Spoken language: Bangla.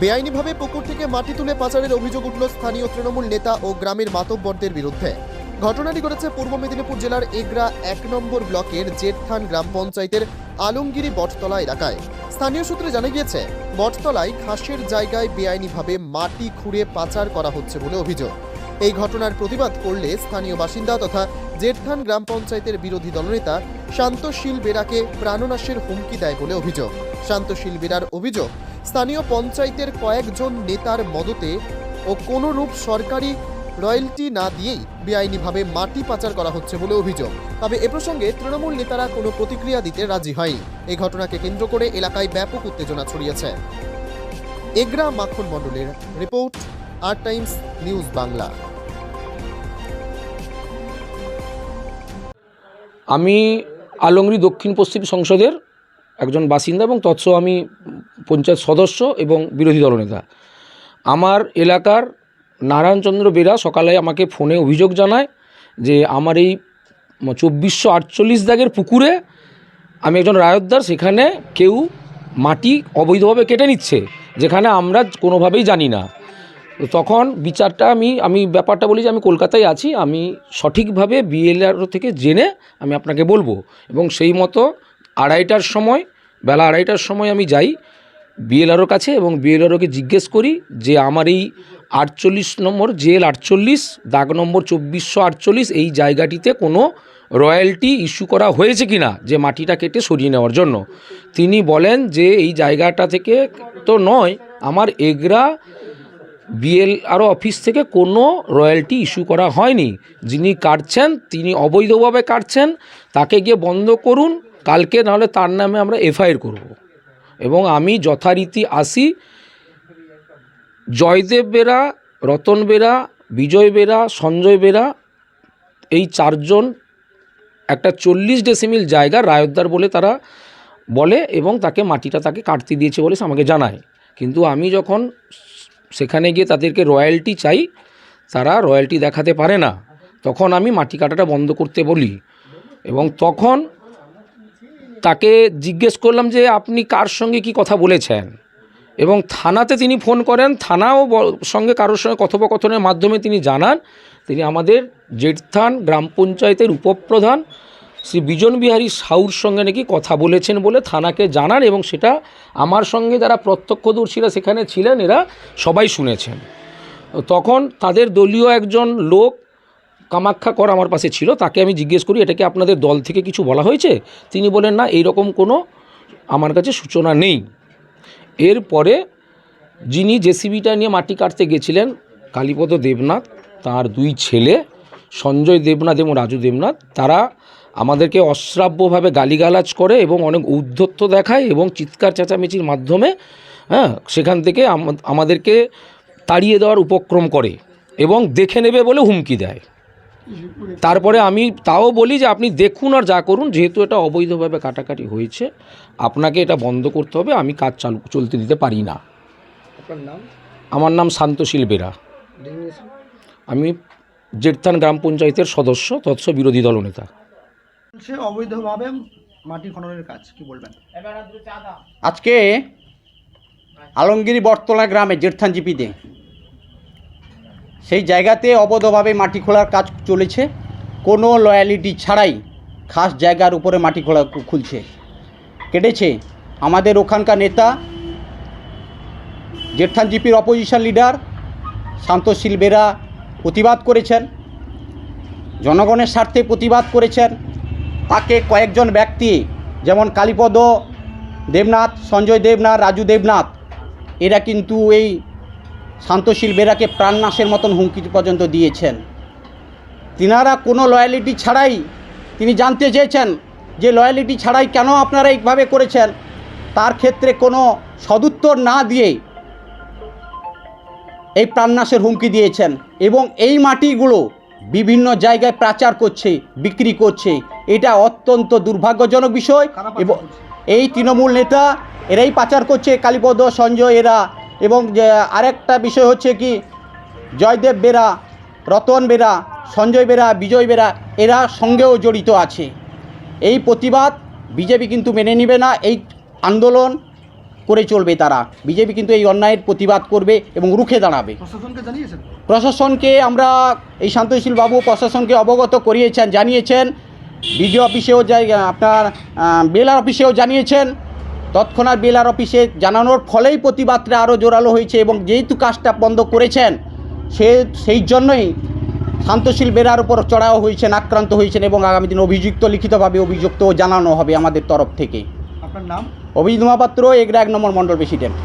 বেআইনিভাবে পুকুর থেকে মাটি তুলে পাচারের অভিযোগ উঠল স্থানীয় তৃণমূল নেতা ও গ্রামের মাতব্বরদের বিরুদ্ধে। ঘটনাটি ঘটেছে পূর্ব মেদিনীপুর জেলার এগরা এক নম্বর ব্লকের জেঠথান গ্রাম পঞ্চায়েতের আলমগিরি বটতলা এলাকায়। স্থানীয় সূত্রে জানা গিয়েছে, বটতলায় ঘাসের জায়গায় বেআইনিভাবে মাটি খুঁড়ে পাচার করা হচ্ছে বলে অভিযোগ। ঘটনার প্রতিবাদ করলে স্থানীয় বাসিন্দা তথা জেঠথান গ্রাম পঞ্চায়েতের বিরোধী দলনেতা শান্তশীল বেরাকে প্রাণনাশের হুমকি দেয় বলে অভিযোগ। শান্তশীল বেরার অভিযোগ, স্থানীয় পঞ্চায়েতের কয়েকজন নেতার মদতে ও কোনো রূপ সরকারি রয়্যালটি না দিয়েই বেআইনিভাবে মাটি পাচার করা হচ্ছে বলে অভিযোগ। তবে এ প্রসঙ্গে তৃণমূল নেতারা কোনো প্রতিক্রিয়া দিতে রাজি হয়নি। এই ঘটনাকে কেন্দ্র করে এলাকায় ব্যাপক উত্তেজনা ছড়িয়েছে। এগ্রা মাখন মণ্ডলের রিপোর্ট আর টাইমস নিউজ বাংলা। আমি আলংরি দক্ষিণ পশ্চিম সংসদের একজন বাসিন্দা এবং তৎস আমি পঞ্চায়েত সদস্য এবং বিরোধী দলনেতা। আমার এলাকার নারায়ণচন্দ্র বেরা সকালে আমাকে ফোনে অভিযোগ জানায় যে আমার এই চব্বিশশো আটচল্লিশ দাগের পুকুরে আমি একজন রায়তদার, সেখানে কেউ মাটি অবৈধভাবে কেটে নিচ্ছে, যেখানে আমরা কোনোভাবেই জানি না। তখন বিচারটা আমি আমি ব্যাপারটা বলি যে আমি কলকাতায় আছি, আমি সঠিকভাবে বিএলআর থেকে জেনে আমি আপনাকে বলব। এবং সেই মতো আড়াইটার সময়, বেলা আড়াইটার সময় আমি যাই বিএলআরওর কাছে এবং বিএলআরওকে জিজ্ঞেস করি যে আমার এই আটচল্লিশ নম্বর জেল আটচল্লিশ, দাগ নম্বর চব্বিশশো আটচল্লিশ এই জায়গাটিতে কোনো রয়্যালটি ইস্যু করা হয়েছে কি না যে মাটিটা কেটে সরিয়ে নেওয়ার জন্য। তিনি বলেন যে এই জায়গাটা থেকে তো নয়, আমার এগরা বিএলআরও অফিস থেকে কোনো রয়্যালটি ইস্যু করা হয়নি। যিনি কাটছেন, তিনি অবৈধভাবে কাটছেন, তাকে গিয়ে বন্ধ করুন। কালকে নাহলে তার নামে আমরা এফআইআর করব। এবং আমি যথারীতি আসি। জয়দেব বেরা, রতন বেরা, বিজয় বেরা, সঞ্জয় বেরা, এই চারজন একটা চল্লিশ ডেসিমিল জায়গা রায়তদার বলে তারা বলে এবং তাকে মাটিটা তাকে কাটতে দিয়েছে বলে আমাকে জানায়। কিন্তু আমি যখন সেখানে গিয়ে তাদেরকে রয়্যালটি চাই, তারা রয়্যালটি দেখাতে পারে না। তখন আমি মাটি কাটাটা বন্ধ করতে বলি। এবং তখন তাকে জিজ্ঞেস করলাম যে, আপনি কার সঙ্গে কি কথা বলেছেন? এবং থানাতে তিনি ফোন করেন। থানাও সঙ্গে কারোর সঙ্গে কথোপকথনের মাধ্যমে তিনি জানান, তিনি আমাদের জেঠথান গ্রাম পঞ্চায়েতের উপপ্রধান। শ্রী বিজন বিহারী সাউর সঙ্গে নাকি কথা বলেছেন বলে থানাকে জানান এবং সেটা আমার সঙ্গে যারা প্রত্যক্ষদর্শীরা সেখানে ছিলেন, এরা সবাই শুনেছেন। তখন তাদের দলীয় একজন লোক কামাখ্যা কর আমার পাশে ছিল, তাকে আমি জিজ্ঞেস করি, এটা কি আপনাদের দল থেকে কিছু বলা হয়েছে? তিনি বলেন, না, এইরকম কোনো আমার কাছে সূচনা নেই। এরপরে যিনি জেসিবিটা নিয়ে মাটি কাটতে গেছিলেন, কালীপদ দেবনাথ, তার দুই ছেলে, সঞ্জয় দেবনাথ এবং রাজু দেবনাথ, তারা আমাদেরকে অশ্রাব্যভাবে গালিগালাজ করে এবং অনেক উদ্ধত্ত দেখায় এবং চিৎকার চেঁচামেচির মাধ্যমে হ্যাঁ সেখান থেকে আমাদেরকে তাড়িয়ে দেওয়ার উপক্রম করে এবং দেখে নেবে বলে হুমকি দেয়। তারপরে আমি তাও বলি যে আপনি দেখুন আর যা করুন যেহেতু এটা অবৈধভাবে কাটাকাটি হয়েছে আপনাকে এটা বন্ধ করতে হবে আমি কাজ চালু চলতে দিতে পারি না। আমার নাম শান্তশীল বেরা। আমি জেঠথান গ্রাম পঞ্চায়েতের সদস্য তৎস বিরোধী দলনেতা। চলছে অবৈধভাবে মাটি খননের কাজ কি বলবেন? আজকে আলমগিরি বটতলা গ্রামে জেঠথান জিপিতে সেই জায়গাতে অবৈধভাবে মাটি খোলার কাজ চলেছে। কোনো লয়ালিটি ছাড়াই খাস জায়গার উপরে মাটি খোলা খুলছে। কেটেছে আমাদের ওখানকার নেতা জেঠথান জিপির অপোজিশন লিডার শান্তশীল বেরা প্রতিবাদ করেছেন। জনগণের স্বার্থে প্রতিবাদ করেছেন। তাকে কয়েকজন ব্যক্তি, যেমন কালীপদ, দেবনাথ, সঞ্জয় দেবনাথ, রাজু দেবনাথ, এরা কিন্তু এই শান্তশীল বেরাকে প্রাণনাশের মতন হুমকি পর্যন্ত দিয়েছেন। তিনারা কোনো লয়ালিটি ছাড়াই তিনি জানতে চেয়েছেন যে লয়ালিটি ছাড়াই কেন আপনারা এইভাবে করেছেন, তার ক্ষেত্রে কোনো সদুত্তর না দিয়ে এই প্রাণনাশের হুমকি দিয়েছেন এবং এই মাটিগুলো বিভিন্ন জায়গায় পাচার করছে, বিক্রি করছে এটা অত্যন্ত দুর্ভাগ্যজনক বিষয় এবং এই তৃণমূল নেতা এরাই পাচার করছে কালীপদ সঞ্জয় এরা। এবং আরেকটা বিষয় হচ্ছে কি জয়দেব বেরা রতন বেরা সঞ্জয় বেরা বিজয় বেরা এরা সঙ্গেও জড়িত আছে। এই প্রতিবাদ বিজেপি কিন্তু মেনে নেবে না এই আন্দোলন করে চলবে তারা। বিজেপি কিন্তু এই অন্যায়ের প্রতিবাদ করবে এবং রুখে দাঁড়াবে। প্রশাসনকে প্রশাসনকে আমরা এই শান্তশীল বাবু প্রশাসনকে অবগত করিয়েছেন জানিয়েছেন বিডিও অফিসেও যাই আপনার বেলার অফিসেও জানিয়েছেন। তৎক্ষণাৎ বেলার অফিসে জানানোর ফলেই প্রতিবাদটা আরও জোরালো হয়েছে এবং যেহেতু কাজটা বন্ধ করেছেন সে সেই জন্যই শান্তশীল বেরার উপর চড়াও হয়েছেন আক্রান্ত হয়েছেন এবং আগামী দিন অভিযুক্ত লিখিতভাবে অভিযুক্ত জানানো হবে আমাদের তরফ থেকে। আপনার নাম? অভিজিৎ মহাপাত্র এগরা এক নম্বর মণ্ডল প্রেসিডেন্ট।